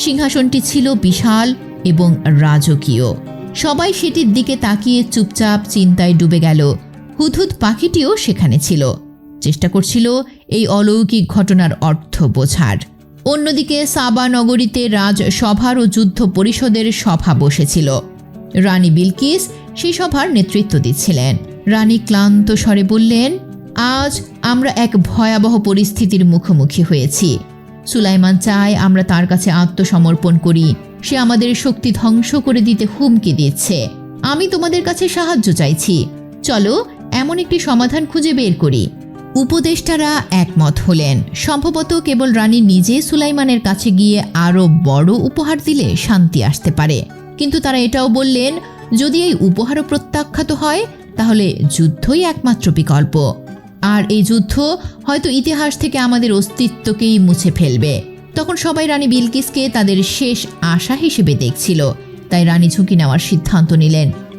সিংহাসনটি ছিল বিশাল এবং রাজকীয়। সবাই সেটির দিকে তাকিয়ে চুপচাপ চিন্তায় ডুবে গেল। হুদহুদ পাখিটিও সেখানে ছিল। চেষ্টা করছিল এই অলৌকিক ঘটনার অর্থ বোঝার। অন্যদিকে সাবা নগরীতে রাজসভার ও যুদ্ধ পরিষদের সভা বসেছিল। রানী বিলকিস সেই সভার নেতৃত্ব দিচ্ছিলেন। রানী ক্লান্ত স্বরে বললেন, আজ আমরা এক ভয়াবহ পরিস্থিতির মুখোমুখি হয়েছি। সুলাইমান চায় আমরা তার কাছে আত্মসমর্পণ করি। সে আমাদের শক্তি ধ্বংস করে দিতে হুমকি দিচ্ছে। আমি তোমাদের কাছে সাহায্য চাইছি। চলো, এমন একটি সমাধান খুঁজে বের করি। উপদেষ্টারা একমত হলেন। সম্ভবত কেবল রানী নিজে সুলাইমানের কাছে গিয়ে আরও বড় উপহার দিলে শান্তি আসতে পারে। কিন্তু তারা এটাও বললেন, যদি এই উপহারও প্রত্যাখ্যাত হয়, তাহলে যুদ্ধই একমাত্র বিকল্প। আর এই যুদ্ধ হয়তো ইতিহাস থেকে আমাদের অস্তিত্বকেই মুছে ফেলবে। তখন সবাই রানী বিলকিসকে তাদের শেষ আশা হিসেবে দেখছিল। তাই রানী ঝুঁকি নেওয়ার সিদ্ধান্ত নিলেন।